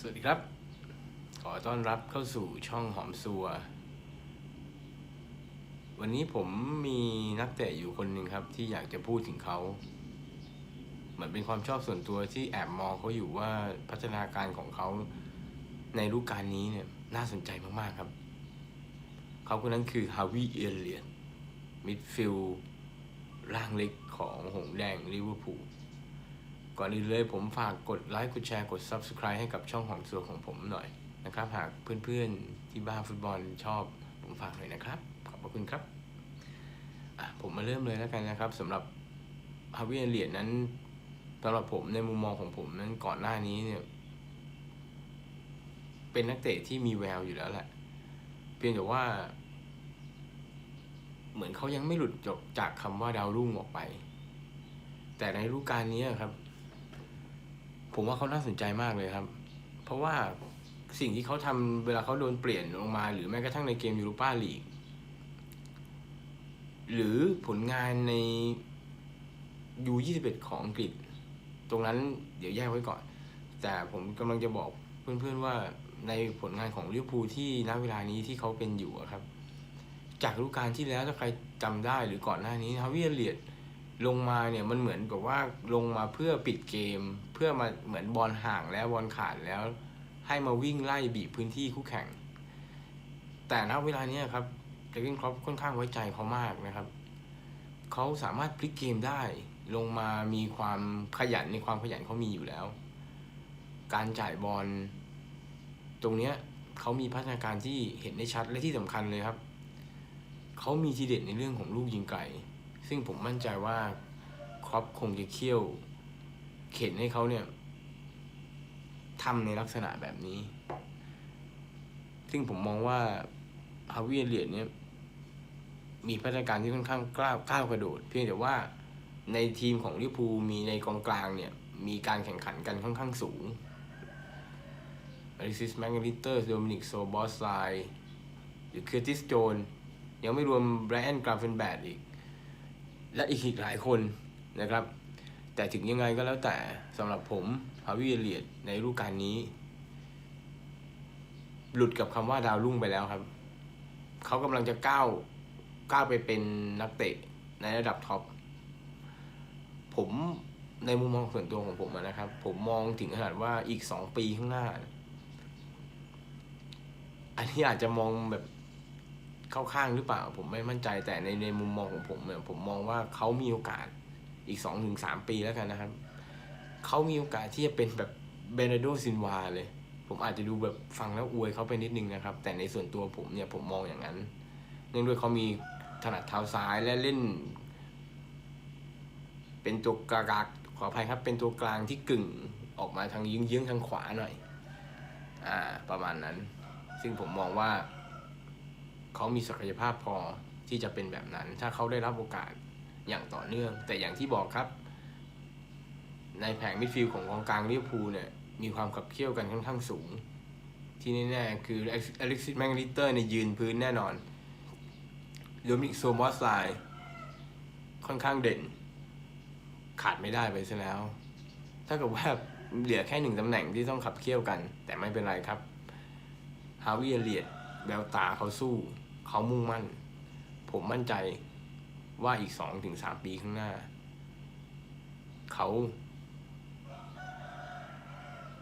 สวัสดีครับ ขอต้อนรับเข้าสู่ช่องหอมซัว วันนี้ผมมีนักเตะอยู่คนหนึ่งครับ ที่อยากจะพูดถึงเขา เหมือนเป็นความชอบส่วนตัวที่แอบมองเขาอยู่ว่าพัฒนาการของเขาในฤดูกาลนี้เนี่ยน่าสนใจมากๆครับ เขาคนนั้นคือฮาวิเอเลียนมิดฟิลด์ร่างเล็กของหงแดงลิเวอร์พูล ก่อนอื่นเลยผมฝากกดไลค์กดแชร์กด Subscribe ให้กับช่องของส่วนของผมหน่อยนะครับ หากเพื่อนๆที่บ้าฟุตบอลชอบผมฝากหน่อยนะครับ ขอบพระคุณครับผมมาเริ่มเลยแล้วกันนะครับสำหรับฮาวิเอเลียนนั้นสำหรับผมในมุมมองของผมนั้นก่อนหน้านี้เนี่ย เป็นนักเตะที่มีแววอยู่แล้วแหละ เพียงแต่ว่า เหมือนเขายังไม่หลุดจบจากคำว่าดาวรุ่งออกไป แต่ในฤดูกาลนี้ครับ ผมว่าเขาน่าสนใจมากเลยครับ เพราะว่าสิ่งที่เขาทำเวลาเขาโดนเปลี่ยนลงมา หรือแม้กระทั่งในเกมยูโรปาลีกหรือผลงานในยู21ของอังกฤษ ตรงนั้นเดี๋ยวแยกไว้ก่อน แต่ผมกำลังจะบอกเพื่อนๆว่าในผลงานของลิเวอร์พูลที่ณเวลานี้ที่เขาเป็นอยู่ครับ จากฤดูกาลที่แล้วถ้าใครจำได้หรือก่อนหน้านี้ฮาวิเอเลียด ลงมาเนี่ยมันเหมือนกับว่าลงมาเพื่อปิดเกม เพื่อมาเหมือนบอลห่างแล้วบอลขาดแล้ว ให้มาวิ่งไล่บีบพื้นที่คู่แข่ง แต่ณเวลาเนี้ยครับเจอร์เกนครอปค่อนข้างไว้ใจเขามากนะครับเขาสามารถพลิกเกมได้ ลงมามีความขยันในความขยันเขามีอยู่แล้ว การจ่ายบอลตรงเนี้ยเขามีพัฒนาการที่เห็นได้ชัดและที่สำคัญเลยครับเขามีทีเด็ดในเรื่องของลูกยิงไกล ซึ่งผมมั่นใจว่าครอปคงจะเคี่ยวเข็นให้เขาเนี่ยทำในลักษณะแบบนี้ ซึ่งผมมองว่าฮาวิเอเลียนเนี่ย มีพัฒนาการที่ค่อนข้างกล้าวก้าวกระโดด เพียงแต่ว่าในทีมของลิเวอร์พูลมีในกองกลางเนี่ย มีการแข่งขันกันค่อนข้างสูงอลิซิสแมกนิเตอร์โดมินิกโซบอสไลหรือเคอร์ติสโจน ยังไม่รวมไบรอันกราฟเฟนแบดอีก และอีกอีกหลายคนนะครับ แต่ถึงยังไงก็แล้วแต่สำหรับผมฮาวิเอเลียดในฤดูกาลนี้ หลุดกับคำว่าดาวรุ่งไปแล้วครับ เขากำลังจะก้าวก้าวไปเป็นนักเตะในระดับท็อปผมในมุมมองส่วนตัวของผมนะครับ ผมมองถึงขนาดว่าอีกสองปีข้างหน้า อันนี้อาจจะมองแบบ เข้าข้างหรือเปล่า ผมไม่มั่นใจแต่ในในมุมมองของผมเนี่ยผมมองว่าเขามีโอกาสอีกสองถึงสามปีแล้วกันนะครับเขามีโอกาสที่จะเป็นแบบเบเนโดซินวาเลย ผมอาจจะดูแบบฟังแล้วอวยเขาไปนิดนึงนะครับ แต่ในส่วนตัวผมเนี่ยผมมองอย่างนั้น เนื่องด้วยเขามีถนัดเท้าซ้ายและเล่น เป็นตัวกลางขออภัยครับ เป็นตัวกลางที่กึ่งออกมาทางยืงยืงทางขวาหน่อย อ่า ประมาณนั้น ซึ่งผมมองว่า เขามีศักยภาพพอที่จะเป็นแบบนั้น ถ้าเขาได้รับโอกาสอย่างต่อเนื่อง แต่อย่างที่บอกครับ ในแผงมิดฟิลด์ของกองกลางลิเวอร์พูลเนี่ยมีความขับเคี่ยวกันค่อนข้างสูง ที่แน่ๆคืออเล็กซิสแมงลิเตอร์ในยยืนพื้นแน่นอนโดมินิกโซมอสไลค่อนข้างเด่น ขาดไม่ได้ไปซะแล้ว ถ้าเกิดว่าเหลือแค่หนึ่งตำแหน่งที่ต้องขับเคี่ยวกัน แต่ไม่เป็นไรครับ ฮาวิเอเลียดแววตาเขาสู้ เขามุ่งมั่น ผมมั่นใจว่าอีกสองถึงสามปีข้างหน้า เขา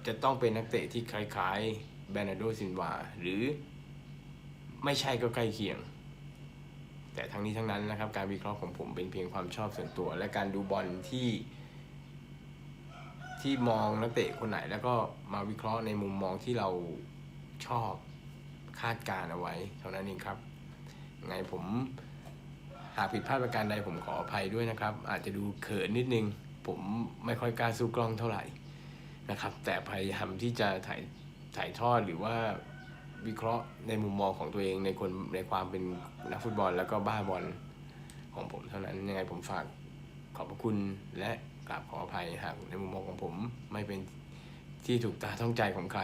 จะต้องเป็นนักเตะที่คล้ายๆแบรนาโดซินวา หรือไม่ใช่ก็ใกล้เคียง แต่ทั้งนี้ทั้งนั้นนะครับ การวิเคราะห์ของผมเป็นเพียงความชอบส่วนตัว และการดูบอลที่ที่มองนักเตะคนไหน แล้วก็มาวิเคราะห์ในมุมมองที่เราชอบคาดการเอาไว้ เท่านั้นเองครับ ไงผมหากผิดพลาดประการใดผมขออภัยด้วยนะครับ อาจจะดูเขินนิดนึง ผมไม่ค่อยกล้าสู้กล้องเท่าไหร่นะครับ แต่พยายามที่จะถ่ายถ่ายทอดหรือว่าวิเคราะห์ในมุมมองของตัวเองในคนในความเป็นนักฟุตบอล แล้วก็บ้าบอลของผมเท่านั้นยังไงผมฝากขอบพระคุณและกราบขออภัยหากในมุมมองของผมไม่เป็นที่ถูกตาต้องใจของใคร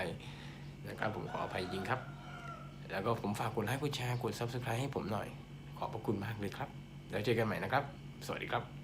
นะครับผมขออภัยจริงครับ แล้วก็ผมฝากกดไลค์กดแชร์กด subscribe ให้ผมหน่อย ขอบพระคุณมากเลยครับ แล้วเจอกันใหม่นะครับ สวัสดีครับ